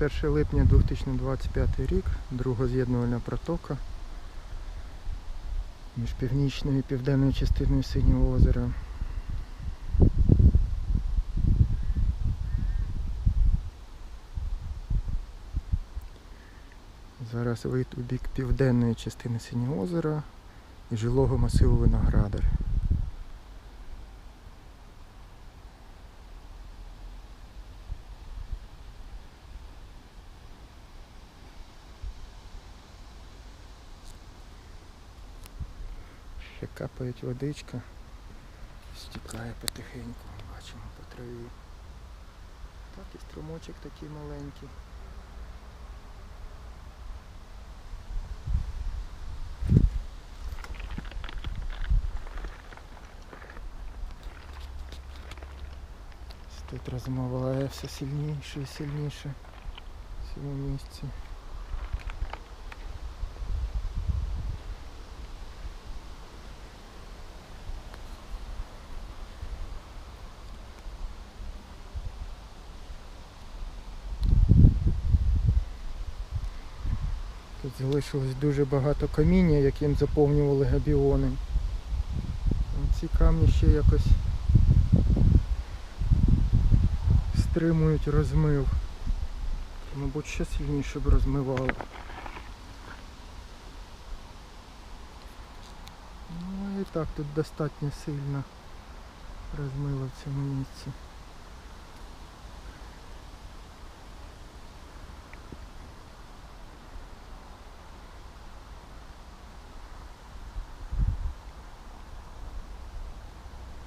1 липня 2025 рік, друга з'єднувальна протока між північною і південною частиною Синього озера. Зараз вийду у бік південної частини Синього озера і жилого масиву Виноградар. Ще капають водичка, стікає потихеньку, бачимо по траві. Так і струмочок такий маленький. Тут розмовляє все сильніше і сильніше в цьому місці. Тут залишилось дуже багато каміння, яким заповнювали габіони. Ці камні ще якось стримують розмив. Мабуть, ще сильніше б розмивало. Ну і так тут достатньо сильно розмило в цьому місці.